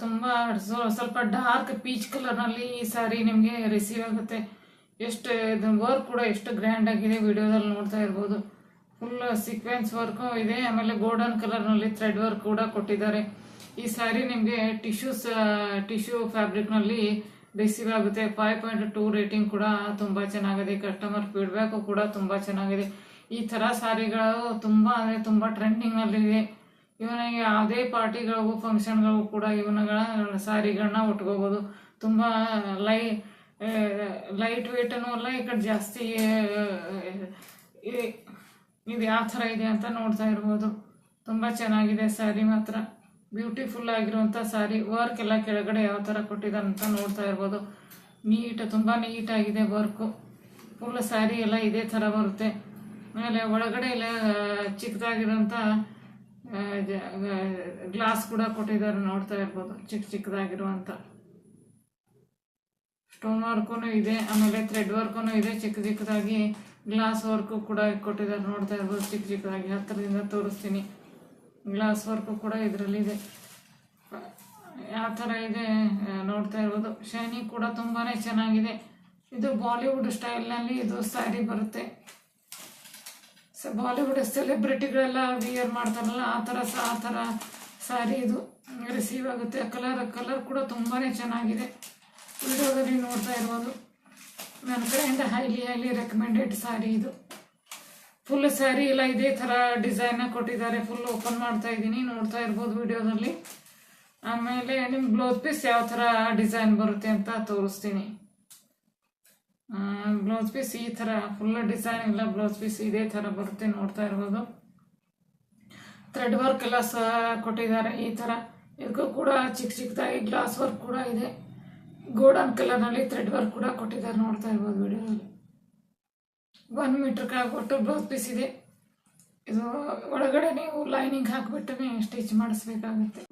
ತುಂಬ ಸ್ವ- ಸ್ವಲ್ಪ ಡಾರ್ಕ್ ಪೀಚ್ ಕಲರ್ನಲ್ಲಿ ಈ ಸ್ಯಾರಿ ನಿಮಗೆ ರಿಸೀವ್ ಆಗುತ್ತೆ. ಎಷ್ಟು, ಇದು ವರ್ಕ್ ಕೂಡ ಎಷ್ಟು ಗ್ರ್ಯಾಂಡ್ ಆಗಿದೆ ವಿಡಿಯೋದಲ್ಲಿ ನೋಡ್ತಾ ಇರ್ಬೋದು. ಫುಲ್ ಸೀಕ್ವೆನ್ಸ್ ವರ್ಕು ಇದೆ. ಆಮೇಲೆ ಗೋಲ್ಡನ್ ಕಲರ್ನಲ್ಲಿ ಥ್ರೆಡ್ ವರ್ಕ್ ಕೂಡ ಕೊಟ್ಟಿದ್ದಾರೆ. ಈ ಸ್ಯಾರಿ ನಿಮಗೆ ಟಿಶ್ಯೂಸ್ ಟಿಶ್ಯೂ ಫ್ಯಾಬ್ರಿಕ್ನಲ್ಲಿ ರಿಸೀವ್ ಆಗುತ್ತೆ. ಫೈವ್ ಪಾಯಿಂಟ್ ಟೂ ರೇಟಿಂಗ್ ಕೂಡ ತುಂಬ ಚೆನ್ನಾಗಿದೆ. ಕಸ್ಟಮರ್ ಫೀಡ್ಬ್ಯಾಕು ಕೂಡ ತುಂಬ ಚೆನ್ನಾಗಿದೆ. ಈ ಥರ ಸ್ಯಾರಿಗಳು ತುಂಬ ಅಂದರೆ ತುಂಬ ಟ್ರೆಂಡಿಂಗ್ನಲ್ಲಿದೆ ಇವನ ಯಾವುದೇ ಪಾರ್ಟಿಗಳಿಗೂ ಫಂಕ್ಷನ್ಗಳಿಗೂ ಕೂಡ ಇವನಗಳ ಸ್ಯಾರಿಗಳನ್ನ ಉಟ್ಕೋಬೋದು. ತುಂಬ ಲೈ ಲೈಟ್ ವೇಟನೂ ಅಲ್ಲ, ಈ ಕಡೆ ಜಾಸ್ತಿ ಇದು ಯಾವ ಥರ ಇದೆ ಅಂತ ನೋಡ್ತಾ ಇರ್ಬೋದು. ತುಂಬ ಚೆನ್ನಾಗಿದೆ ಸ್ಯಾರಿ ಮಾತ್ರ. ಬ್ಯೂಟಿಫುಲ್ ಆಗಿರುವಂಥ ಸ್ಯಾರಿ ವರ್ಕ್ ಎಲ್ಲ ಕೆಳಗಡೆ ಯಾವ ಥರ ಕೊಟ್ಟಿದ್ದಾರೆ ಅಂತ ನೋಡ್ತಾ ಇರ್ಬೋದು. ನೀಟ್, ತುಂಬ ನೀಟಾಗಿದೆ ವರ್ಕು ಫುಲ್ ಸ್ಯಾರಿ ಎಲ್ಲ ಇದೇ ಥರ ಬರುತ್ತೆ. ಆಮೇಲೆ ಒಳಗಡೆ ಎಲ್ಲ ಚಿಕ್ಕದಾಗಿರೋಂಥ ಗ್ಲಾಸ್ ಕೂಡ ಕೊಟ್ಟಿದ್ದಾರೆ ನೋಡ್ತಾ ಇರ್ಬೋದು, ಚಿಕ್ಕ ಚಿಕ್ಕದಾಗಿರುವಂಥ ಸ್ಟೋನ್ ವರ್ಕೂ ಇದೆ, ಆಮೇಲೆ ಥ್ರೆಡ್ ವರ್ಕೂ ಇದೆ, ಚಿಕ್ಕ ಚಿಕ್ಕದಾಗಿ ಗ್ಲಾಸ್ ವರ್ಕು ಕೂಡ ಕೊಟ್ಟಿದ್ದಾರೆ ನೋಡ್ತಾ ಇರ್ಬೋದು, ಚಿಕ್ಕ ಚಿಕ್ಕದಾಗಿ ಹತ್ತಿರದಿಂದ ತೋರಿಸ್ತೀನಿ. ಗ್ಲಾಸ್ ವರ್ಕು ಕೂಡ ಇದರಲ್ಲಿದೆ ಯಾವ ಥರ ಇದೆ ನೋಡ್ತಾ ಇರ್ಬೋದು ಶೈನಿ ಕೂಡ ತುಂಬಾ ಚೆನ್ನಾಗಿದೆ. ಇದು ಬಾಲಿವುಡ್ ಸ್ಟೈಲ್ನಲ್ಲಿ ಇದು ಸ್ಯಾರಿ ಬರುತ್ತೆ. ಸೊ ಬಾಲಿವುಡ್ ಸೆಲೆಬ್ರಿಟಿಗಳೆಲ್ಲ ವಿಯರ್ ಮಾಡ್ತಾರಲ್ಲ, ಆ ಥರ ಸಹ ಆ ಥರ ಸ್ಯಾರಿ ಇದು ರಿಸೀವ್ ಆಗುತ್ತೆ. ಕಲರ್ ಕಲರ್ ಕೂಡ ತುಂಬಾ ಚೆನ್ನಾಗಿದೆ. ವಿಡಿಯೋದಲ್ಲಿ ನೋಡ್ತಾ ಇರ್ಬೋದು. ನನ್ನ ಕಡೆಯಿಂದ ಹೈಲಿ ಹೈಲಿ ರೆಕಮೆಂಡೆಡ್ ಸ್ಯಾರಿ ಇದು. ಫುಲ್ ಸ್ಯಾರಿ ಎಲ್ಲ ಇದೇ ಥರ ಡಿಸೈನ್ ಕೊಟ್ಟಿದ್ದಾರೆ. ಫುಲ್ ಓಪನ್ ಮಾಡ್ತಾ ಇದ್ದೀನಿ. ನೋಡ್ತಾ ಇರ್ಬೋದು ವಿಡಿಯೋದಲ್ಲಿ ಆಮೇಲೆ ನಿಮ್ಮ ಬ್ಲೌಸ್ ಪೀಸ್ ಯಾವ ಥರ ಡಿಸೈನ್ ಬರುತ್ತೆ ಅಂತ ತೋರಿಸ್ತೀನಿ. ಬ್ಲೌಸ್ ಪೀಸ್ ಈ ಥರ ಫುಲ್ ಡಿಸೈನ್ ಇಲ್ಲ ಬ್ಲೌಸ್ ಪೀಸ್ ಇದೇ ಥರ ಬರುತ್ತೆ ನೋಡ್ತಾ ಇರ್ಬೋದು. ಥ್ರೆಡ್ ವರ್ಕ್ ಎಲ್ಲ ಸಹ ಕೊಟ್ಟಿದ್ದಾರೆ ಈ ಥರ ಇದಕ್ಕೂ ಕೂಡ ಚಿಕ್ಕ ಚಿಕ್ಕದಾಗಿ ಗ್ಲಾಸ್ ವರ್ಕ್ ಕೂಡ ಇದೆ. ಗೋಲ್ಡನ್ ಕಲರ್ನಲ್ಲಿ ಥ್ರೆಡ್ ವರ್ಕ್ ಕೂಡ ಕೊಟ್ಟಿದ್ದಾರೆ ನೋಡ್ತಾ ಇರ್ಬೋದು ವಿಡಿಯೋದಲ್ಲಿ ಒನ್ ಮೀಟ್ರ್ ಕೆಳಗೆ ಕೊಟ್ಟು ಬ್ಲೌಸ್ ಪೀಸ್ ಇದೆ. ಇದು ಒಳಗಡೆ ನೀವು ಲೈನಿಂಗ್ ಹಾಕಿಬಿಟ್ಟು ಸ್ಟಿಚ್ ಮಾಡಿಸ್ಬೇಕಾಗುತ್ತೆ.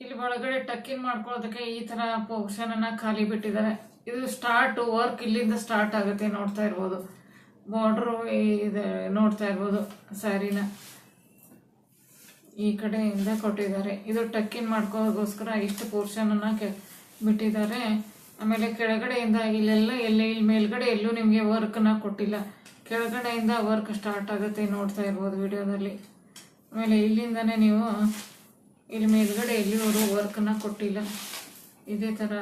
ಇಲ್ಲಿ ಒಳಗಡೆ ಟಕ್ಕಿಂಗ್ ಮಾಡ್ಕೊಳ್ಳೋದಕ್ಕೆ ಈ ಥರ ಪೋರ್ಷನನ್ನು ಖಾಲಿ ಬಿಟ್ಟಿದ್ದಾರೆ. ಇದು ಸ್ಟಾರ್ಟ್ ವರ್ಕ್ ಇಲ್ಲಿಂದ ಸ್ಟಾರ್ಟ್ ಆಗುತ್ತೆ ನೋಡ್ತಾ ಇರ್ಬೋದು. ಬಾರ್ಡ್ರು ಇದೆ ನೋಡ್ತಾ ಇರ್ಬೋದು ಸ್ಯಾರಿನ ಈ ಕಡೆಯಿಂದ ಕೊಟ್ಟಿದ್ದಾರೆ. ಇದು ಟಕ್ಕಿನ್ ಮಾಡ್ಕೋಗೋಸ್ಕರ ಇಷ್ಟು ಪೋರ್ಷನನ್ನು ಕೆ ಬಿಟ್ಟಿದ್ದಾರೆ. ಆಮೇಲೆ ಕೆಳಗಡೆಯಿಂದ ಇಲ್ಲೆಲ್ಲ ಎಲ್ಲ ಇಲ್ಲಿ ಮೇಲ್ಗಡೆ ಎಲ್ಲೂ ನಿಮಗೆ ವರ್ಕ್ನ ಕೊಟ್ಟಿಲ್ಲ. ಕೆಳಗಡೆಯಿಂದ ವರ್ಕ್ ಸ್ಟಾರ್ಟ್ ಆಗುತ್ತೆ ನೋಡ್ತಾ ಇರ್ಬೋದು ವಿಡಿಯೋದಲ್ಲಿ. ಆಮೇಲೆ ಇಲ್ಲಿಂದನೇ ನೀವು, ಇಲ್ಲಿ ಮೇಲ್ಗಡೆ ಎಲ್ಲಿವರು ವರ್ಕ್ನ ಕೊಟ್ಟಿಲ್ಲ. ಇದೇ ಥರ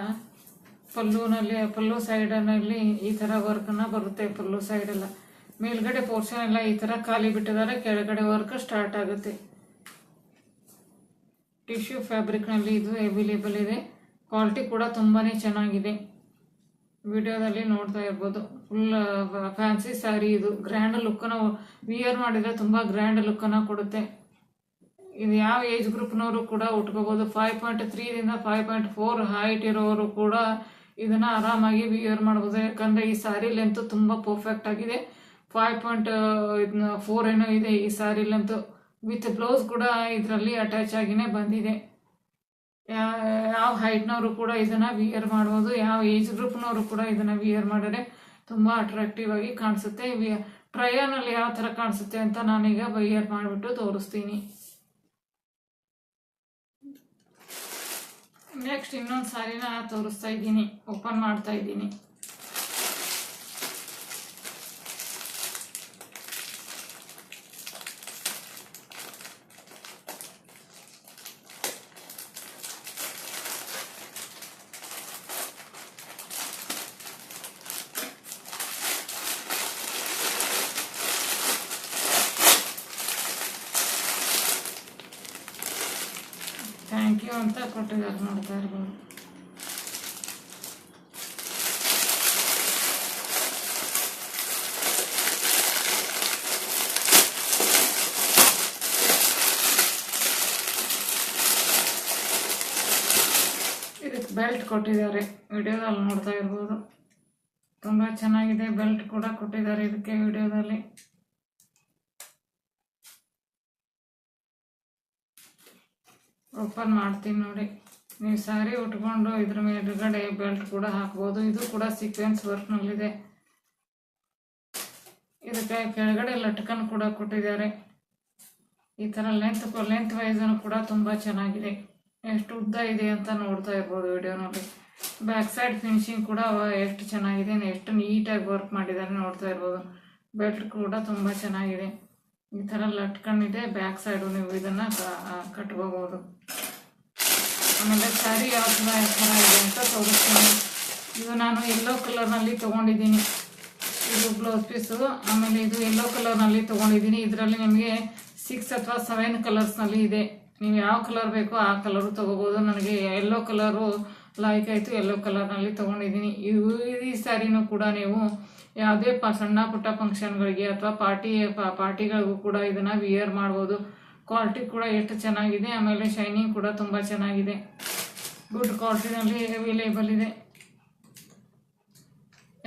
ಪಲ್ಲುನಲ್ಲಿ, ಪಲ್ಲು ಸೈಡನಲ್ಲಿ ಈ ಥರ ವರ್ಕ್ನ ಬರುತ್ತೆ ಪಲ್ಲು ಸೈಡೆಲ್ಲ ಮೇಲ್ಗಡೆ ಪೋರ್ಷನ್ ಎಲ್ಲ ಈ ಥರ ಖಾಲಿ ಬಿಟ್ಟಿದ್ದಾರೆ, ಕೆಳಗಡೆ ವರ್ಕ್ ಸ್ಟಾರ್ಟ್ ಆಗುತ್ತೆ. ಟಿಶ್ಯೂ ಫ್ಯಾಬ್ರಿಕ್ನಲ್ಲಿ ಇದು ಅವೈಲೇಬಲ್ ಇದೆ. ಕ್ವಾಲಿಟಿ ಕೂಡ ತುಂಬಾ ಚೆನ್ನಾಗಿದೆ. ವಿಡಿಯೋದಲ್ಲಿ ನೋಡ್ತಾ ಇರ್ಬೋದು. ಫುಲ್ ಫ್ಯಾನ್ಸಿ ಸ್ಯಾರಿ ಇದು. ಗ್ರ್ಯಾಂಡ್ ಲುಕ್ಕನ್ನು ವಿಯರ್ ಮಾಡಿದರೆ ತುಂಬ ಗ್ರ್ಯಾಂಡ್ ಲುಕ್ಕನ್ನು ಕೊಡುತ್ತೆ. ಇದು ಯಾವ ಏಜ್ ಗ್ರೂಪ್ನವರು ಕೂಡ ಉಟ್ಕೋಬೋದು. ಫೈವ್ ಪಾಯಿಂಟ್ ತ್ರೀದಿಂದ ಫೈವ್ ಪಾಯಿಂಟ್ ಫೋರ್ ಹೈಟ್ ಇರೋರು ಕೂಡ ಇದನ್ನು ಆರಾಮಾಗಿ ವಿಯರ್ ಮಾಡ್ಬೋದು. ಯಾಕಂದರೆ ಈ ಸ್ಯಾರಿ ಲೆಂತು ತುಂಬ ಪರ್ಫೆಕ್ಟ್ ಆಗಿದೆ. ಫೈವ್ ಪಾಯಿಂಟ್ ಫೋರ್ ಏನೋ ಇದೆ ಈ ಸ್ಯಾರಿ ಲೆಂತು ವಿತ್ ಬ್ಲೌಸ್ ಕೂಡ ಇದರಲ್ಲಿ ಅಟ್ಯಾಚ್ ಆಗಿನೇ ಬಂದಿದೆ. ಯಾವ ಹೈಟ್ನವರು ಕೂಡ ಇದನ್ನ ವಿಯರ್ ಮಾಡ್ಬೋದು. ಯಾವ ಏಜ್ ಗ್ರೂಪ್ನವರು ಕೂಡ ಇದನ್ನ ವಿಯರ್ ಮಾಡಿದ್ರೆ ತುಂಬಾ ಅಟ್ರಾಕ್ಟಿವ್ ಆಗಿ ಕಾಣಿಸುತ್ತೆ. ಟ್ರಯನಲ್ಲಿ ಯಾವ ಥರ ಕಾಣಿಸುತ್ತೆ ಅಂತ ನಾನೀಗ ವಿಯರ್ ಮಾಡಿಬಿಟ್ಟು ತೋರಿಸ್ತೀನಿ. ನೆಕ್ಸ್ಟ್ ಇನ್ನೊಂದು ಸಾರಿನ ತೋರಿಸ್ತಾ ಇದ್ದೀನಿ. ಓಪನ್ ಮಾಡ್ತಾ ಇದ್ದೀನಿ. ಥ್ಯಾಂಕ್ ಯು ಅಂತ ಕೊಟ್ಟಿದ್ದಾರೆ ನೋಡ್ತಾ ಇರ್ಬೋದು. ಇದಕ್ಕೆ ಬೆಲ್ಟ್ ಕೊಟ್ಟಿದ್ದಾರೆ. ವಿಡಿಯೋದಲ್ಲಿ ನೋಡ್ತಾ ಇರ್ಬೋದು. ತುಂಬ ಚೆನ್ನಾಗಿದೆ. ಬೆಲ್ಟ್ ಕೂಡ ಕೊಟ್ಟಿದ್ದಾರೆ ಇದಕ್ಕೆ ವಿಡಿಯೋದಲ್ಲಿ. ಓಪನ್ ಮಾಡ್ತೀನಿ ನೋಡಿ. ನೀವು ಸ್ಯಾರಿ ಉಟ್ಕೊಂಡು ಇದ್ರ ಮೇಲುಗಡೆ ಬೆಲ್ಟ್ ಕೂಡ ಹಾಕ್ಬೋದು. ಇದು ಕೂಡ ಸೀಕ್ವೆನ್ಸ್ ವರ್ಕ್ನಲ್ಲಿದೆ ಇದಕ್ಕೆ ಕೆಳಗಡೆ ಲಟ್ಕನ್ ಕೂಡ ಕೊಟ್ಟಿದ್ದಾರೆ. ಈ ಥರ ಲೆಂತ್ ಲೆಂತ್ ವೈಸನ್ನು ಕೂಡ ತುಂಬ ಚೆನ್ನಾಗಿದೆ. ಎಷ್ಟು ಉದ್ದ ಇದೆ ಅಂತ ನೋಡ್ತಾ ಇರ್ಬೋದು ವಿಡಿಯೋನಲ್ಲಿ ಬ್ಯಾಕ್ ಸೈಡ್ ಫಿನಿಶಿಂಗ್ ಕೂಡ ಎಷ್ಟು ಚೆನ್ನಾಗಿದೆ, ಎಷ್ಟು ನೀಟಾಗಿ ವರ್ಕ್ ಮಾಡಿದ್ದಾರೆ ನೋಡ್ತಾ ಇರ್ಬೋದು. ಬೆಲ್ಟ್ ಕೂಡ ತುಂಬ ಚೆನ್ನಾಗಿದೆ. ಈ ಥರ ಲಟ್ಕೊಂಡಿದೆ ಬ್ಯಾಕ್ ಸೈಡು ನೀವು ಇದನ್ನು ಕಟ್ಕೋಬೋದು ಆಮೇಲೆ ಸ್ಯಾರಿ ಯಾವ ಥರ ಯಾವ ಥರ ಇದೆ ಅಂತ ತೋರಿಸ್ತೀನಿ. ಇದು ನಾನು ಯೆಲ್ಲೋ ಕಲರ್ನಲ್ಲಿ ತೊಗೊಂಡಿದ್ದೀನಿ. ಇದು ಬ್ಲೌಸ್ ಪೀಸು ಆಮೇಲೆ ಇದು ಯೆಲ್ಲೋ ಕಲರ್ನಲ್ಲಿ ತೊಗೊಂಡಿದ್ದೀನಿ. ಇದರಲ್ಲಿ ನಿಮಗೆ ಸಿಕ್ಸ್ ಅಥವಾ ಸೆವೆನ್ ಕಲರ್ಸ್ನಲ್ಲಿ ಇದೆ. ನೀವು ಯಾವ ಕಲರ್ ಬೇಕೋ ಆ ಕಲರು ತೊಗೋಬೋದು. ನನಗೆ ಯೆಲ್ಲೋ ಕಲರು ಲೈಕ್ ಆಯಿತು ಯೆಲ್ಲೋ ಕಲರ್ನಲ್ಲಿ ತೊಗೊಂಡಿದ್ದೀನಿ. ಇವು ಈ ಸ್ಯಾರಿನೂ ಕೂಡ ನೀವು ಯಾವುದೇ ಪ ಸಣ್ಣ ಪುಟ್ಟ ಫಂಕ್ಷನ್ಗಳಿಗೆ ಅಥವಾ ಪಾರ್ಟಿ ಪಾರ್ಟಿಗಳಿಗೂ ಕೂಡ ಇದನ್ನು ವಿಯರ್ ಮಾಡ್ಬೋದು. ಕ್ವಾಲಿಟಿ ಕೂಡ ಎಷ್ಟು ಚೆನ್ನಾಗಿದೆ, ಆಮೇಲೆ ಶೈನಿಂಗ್ ಕೂಡ ತುಂಬ ಚೆನ್ನಾಗಿದೆ. ಗುಡ್ ಕ್ವಾಲಿಟಿನಲ್ಲಿ ಅವೈಲೇಬಲ್ ಇದೆ.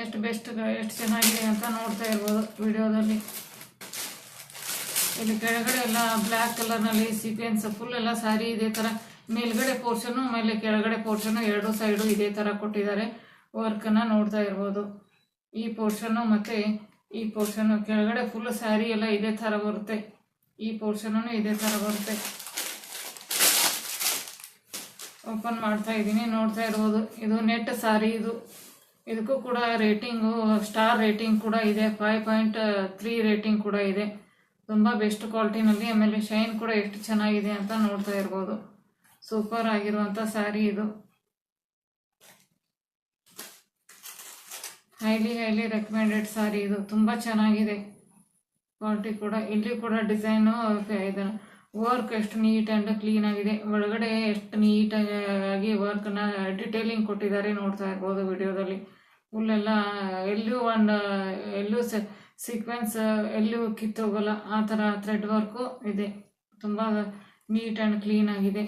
ಎಷ್ಟು ಬೆಸ್ಟ್ ಎಷ್ಟು ಚೆನ್ನಾಗಿದೆ ಅಂತ ನೋಡ್ತಾ ಇರ್ಬೋದು ವಿಡಿಯೋದಲ್ಲಿ. ಇಲ್ಲಿ ಕೆಳಗಡೆ ಎಲ್ಲ ಬ್ಲ್ಯಾಕ್ ಕಲರ್ನಲ್ಲಿ ಸೀಕ್ವೆನ್ಸ್ ಫುಲ್ ಎಲ್ಲ ಸ್ಯಾರಿ ಇದೇ ಥರ ಮೇಲ್ಗಡೆ ಪೋರ್ಷನು ಆಮೇಲೆ ಕೆಳಗಡೆ ಪೋರ್ಷನು ಎರಡು ಸೈಡು ಇದೇ ಥರ ಕೊಟ್ಟಿದ್ದಾರೆ. ವರ್ಕನ್ನು ನೋಡ್ತಾ ಇರ್ಬೋದು. ಈ ಪೋರ್ಷನ್ನು ಮತ್ತು ಈ ಪೋರ್ಷನ್ನು ಕೆಳಗಡೆ ಫುಲ್ ಸ್ಯಾರಿ ಎಲ್ಲ ಇದೇ ಥರ ಬರುತ್ತೆ. ಈ ಪೋರ್ಷನು ಇದೇ ಥರ ಬರುತ್ತೆ. ಓಪನ್ ಮಾಡ್ತಾ ಇದ್ದೀನಿ, ನೋಡ್ತಾ ಇರ್ಬೋದು. ಇದು ನೆಟ್ ಸಾರಿ ಇದು. ಇದಕ್ಕೂ ಕೂಡ ರೇಟಿಂಗು ಸ್ಟಾರ್ ರೇಟಿಂಗ್ ಕೂಡ ಇದೆ. ಫೈವ್ ಪಾಯಿಂಟ್ ತ್ರೀ ರೇಟಿಂಗ್ ಕೂಡ ಇದೆ. ತುಂಬ ಬೆಸ್ಟ್ ಕ್ವಾಲಿಟಿನಲ್ಲಿ ಆಮೇಲೆ ಶೈನ್ ಕೂಡ ಎಷ್ಟು ಚೆನ್ನಾಗಿದೆ ಅಂತ ನೋಡ್ತಾ ಇರ್ಬೋದು. ಸೂಪರ್ ಆಗಿರುವಂಥ ಸ್ಯಾರಿ ಇದು. ಹೈಲಿ ಹೈಲಿ ರೆಕಮೆಂಡೆಡ್ ಸಾರಿ ಇದು ತುಂಬ ಚೆನ್ನಾಗಿದೆ. ಕ್ವಾಲಿಟಿ ಕೂಡ. ಇಲ್ಲಿ ಕೂಡ ಡಿಸೈನು ಇದು. ವರ್ಕ್ ಎಷ್ಟು ನೀಟ್ ಆ್ಯಂಡ್ ಕ್ಲೀನ್ ಆಗಿದೆ. ಒಳಗಡೆ ಎಷ್ಟು ನೀಟಾಗಿ ವರ್ಕ್ನ ಡಿಟೇಲಿಂಗ್ ಕೊಟ್ಟಿದ್ದಾರೆ ನೋಡ್ತಾ ಇರ್ಬೋದು ವಿಡಿಯೋದಲ್ಲಿ. ಫುಲ್ಲೆಲ್ಲ ಎಲ್ಲೂ ಒಂದು, ಎಲ್ಲೂ ಸೀಕ್ವೆನ್ಸ್ ಎಲ್ಲೂ ಕಿತ್ತೋಗಲ್ಲ. ಆ ಥರ ಥ್ರೆಡ್ ವರ್ಕು ಇದೆ. ತುಂಬ ನೀಟ್ ಆ್ಯಂಡ್ ಕ್ಲೀನ್ ಆಗಿದೆ.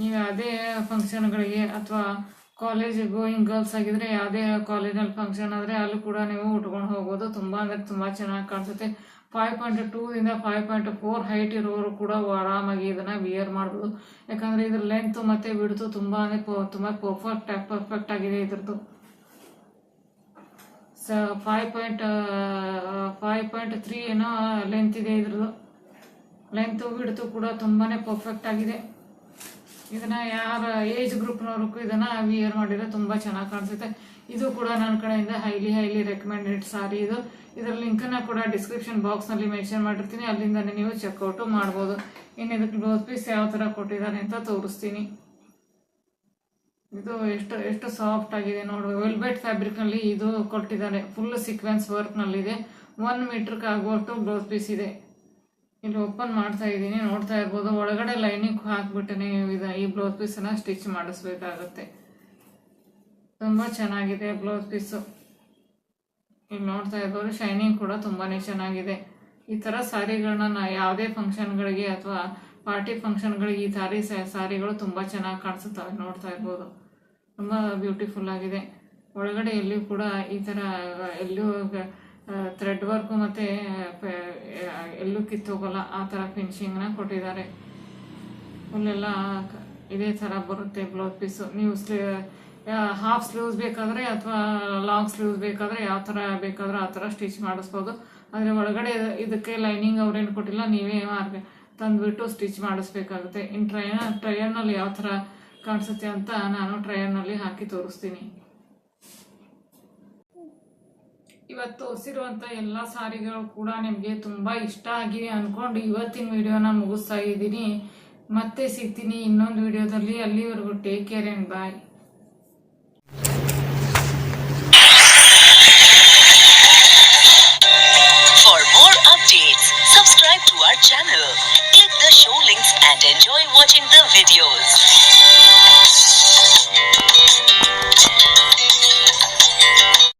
ನೀವು ಅದೇ ಫಂಕ್ಷನ್ಗಳಿಗೆ ಅಥವಾ ಕಾಲೇಜ್ ಗೋಯಿಂಗ್ ಗರ್ಲ್ಸ್ ಆಗಿದ್ರೆ ಯಾವುದೇ ಕಾಲೇಜಲ್ಲಿ ಫಂಕ್ಷನ್ ಆದರೆ ಅಲ್ಲೂ ಕೂಡ ನೀವು ಉಟ್ಕೊಂಡು ಹೋಗೋದು ತುಂಬ ಅಂದರೆ ತುಂಬ ಚೆನ್ನಾಗಿ ಕಾಣಿಸುತ್ತೆ. ಫೈವ್ ಪಾಯಿಂಟ್ ಟೂದಿಂದ ಫೈವ್ ಪಾಯಿಂಟ್ ಫೋರ್ ಹೈಟ್ ಇರೋರು ಕೂಡ ಆರಾಮಾಗಿ ಇದನ್ನು ವಿಯರ್ ಮಾಡ್ಬೋದು. ಯಾಕಂದರೆ ಇದ್ರ ಲೆಂತ್ ಮತ್ತು ಬಿಡ್ತು ತುಂಬ ಅಂದರೆ ತುಂಬ ಪರ್ಫೆಕ್ಟ್ ಪರ್ಫೆಕ್ಟ್ ಆಗಿದೆ ಇದ್ರದ್ದು. ಸ five point five point three ಏನೋ ಲೆಂತ್ ಇದೆ ಇದ್ರದ್ದು. ಲೆಂತು ಬಿಡ್ತು ಕೂಡ ತುಂಬಾ ಪರ್ಫೆಕ್ಟ್ ಆಗಿದೆ. ಇದನ್ನ ಯಾರ ಏಜ್ ಗ್ರೂಪ್ನವ್ರಿಗೂ ಇದನ್ನ ವಿಯರ್ ಮಾಡಿದ್ರೆ ತುಂಬಾ ಚೆನ್ನಾಗಿ ಕಾಣಿಸುತ್ತೆ. ಇದು ಕೂಡ ನನ್ನ ಕಡೆಯಿಂದ ಹೈಲಿ ಹೈಲಿ ರೆಕಮೆಂಡೆಡ್ ಸಾರಿ ಇದು. ಇದರ ಲಿಂಕನ್ನು ಕೂಡ ಡಿಸ್ಕ್ರಿಪ್ಷನ್ ಬಾಕ್ಸ್ನಲ್ಲಿ ಮೆನ್ಷನ್ ಮಾಡಿರ್ತೀನಿ. ಅಲ್ಲಿಂದ ನೀವು ಚೆಕ್ಔಟ್ ಮಾಡ್ಬೋದು. ಇನ್ನು ಇದಕ್ಕೆ ಬ್ಲೌಸ್ ಪೀಸ್ ಯಾವ ಥರ ಕೊಟ್ಟಿದ್ದಾರೆ ಅಂತ ತೋರಿಸ್ತೀನಿ. ಇದು ಎಷ್ಟು ಎಷ್ಟು ಸಾಫ್ಟ್ ಆಗಿದೆ ನೋಡಿ. ವೆಲ್ವೆಟ್ ಫ್ಯಾಬ್ರಿಕ್ನಲ್ಲಿ ಇದು ಕೊಟ್ಟಿದ್ದಾರೆ. ಫುಲ್ ಸೀಕ್ವೆನ್ಸ್ ವರ್ಕ್ನಲ್ಲಿದೆ ಒನ್ ಮೀಟ್ರಿಗೆ ಆಗುವಷ್ಟು ಬ್ಲೌಸ್ ಪೀಸ್ ಇದೆ. ಇಲ್ಲಿ ಓಪನ್ ಮಾಡ್ತಾ ಇದ್ದೀನಿ. ನೋಡ್ತಾ ಇರ್ಬೋದು. ಒಳಗಡೆ ಲೈನಿಂಗ್ ಹಾಕ್ಬಿಟ್ಟು ಇದು ಈ ಬ್ಲೌಸ್ ಪೀಸನ್ನು ಸ್ಟಿಚ್ ಮಾಡಿಸ್ಬೇಕಾಗುತ್ತೆ. ತುಂಬ ಚೆನ್ನಾಗಿದೆ ಬ್ಲೌಸ್ ಪೀಸು ಇಲ್ಲಿ ನೋಡ್ತಾ ಇರ್ಬೋದು ಶೈನಿಂಗ್ ಕೂಡ ತುಂಬಾ ಚೆನ್ನಾಗಿದೆ. ಈ ಥರ ಸಾರಿಗಳನ್ನ ನಾ ಯಾವುದೇ ಫಂಕ್ಷನ್ಗಳಿಗೆ ಅಥವಾ ಪಾರ್ಟಿ ಫಂಕ್ಷನ್ಗಳಿಗೆ ಈ ಸಾರಿ ಸಾರಿಗಳು ತುಂಬ ಚೆನ್ನಾಗಿ ಕಾಣಿಸುತ್ತವೆ. ನೋಡ್ತಾ ಇರ್ಬೋದು. ತುಂಬ ಬ್ಯೂಟಿಫುಲ್ ಆಗಿದೆ. ಒಳಗಡೆ ಎಲ್ಲಿಯೂ ಕೂಡ ಈ ಥರ ಎಲ್ಲೂ ಥ್ರೆಡ್ ವರ್ಕು ಮತ್ತು ಎಲ್ಲೂ ಕಿತ್ತೋಗಲ್ಲ. ಆ ಥರ ಫಿನಿಶಿಂಗ್ನ ಕೊಟ್ಟಿದ್ದಾರೆ. ಫುಲ್ಲೆಲ್ಲ ಇದೇ ಥರ ಬರುತ್ತೆ ಬ್ಲೌಸ್ ಪೀಸು ನೀವು ಸ್ಲೀ ಹಾಫ್ ಸ್ಲೀವ್ಸ್ ಬೇಕಾದರೆ ಅಥವಾ ಲಾಂಗ್ ಸ್ಲೀವ್ಸ್ ಬೇಕಾದರೆ ಯಾವ ಥರ ಬೇಕಾದರೂ ಆ ಥರ ಸ್ಟಿಚ್ ಮಾಡಿಸ್ಬೋದು. ಆದರೆ ಒಳಗಡೆ ಇದಕ್ಕೆ ಲೈನಿಂಗ್ ಅವ್ರೇನು ಕೊಟ್ಟಿಲ್ಲ, ನೀವೇ ಮಾರ್ಗ, ತಂದುಬಿಟ್ಟು ಸ್ಟಿಚ್ ಮಾಡಿಸ್ಬೇಕಾಗುತ್ತೆ. ಇನ್ನು ಟ್ರಯನ್ ಟ್ರಯರ್ನಲ್ಲಿ ಯಾವ ಥರ ಕಾಣಿಸುತ್ತೆ ಅಂತ ನಾನು ಟ್ರಯರ್ನಲ್ಲಿ ಹಾಕಿ ತೋರಿಸ್ತೀನಿ. ಇವತ್ತು ಉಸಿರುವಂತ ಎಲ್ಲ ಸಾರಿಗಳು ಕೂಡ ನಿಮಗೆ ತುಂಬ ಇಷ್ಟ ಆಗಿವೆ ಅಂದ್ಕೊಂಡು ಇವತ್ತಿನ ವಿಡಿಯೋನ ಮುಗಿಸ್ತಾ ಇದ್ದೀನಿ. ಮತ್ತೆ ಸಿಗ್ತೀನಿ ಇನ್ನೊಂದು ವಿಡಿಯೋದಲ್ಲಿ. ಅಲ್ಲಿವರೆಗೂ take care and bye updates, subscribe to our channel, click the show links and enjoy watching.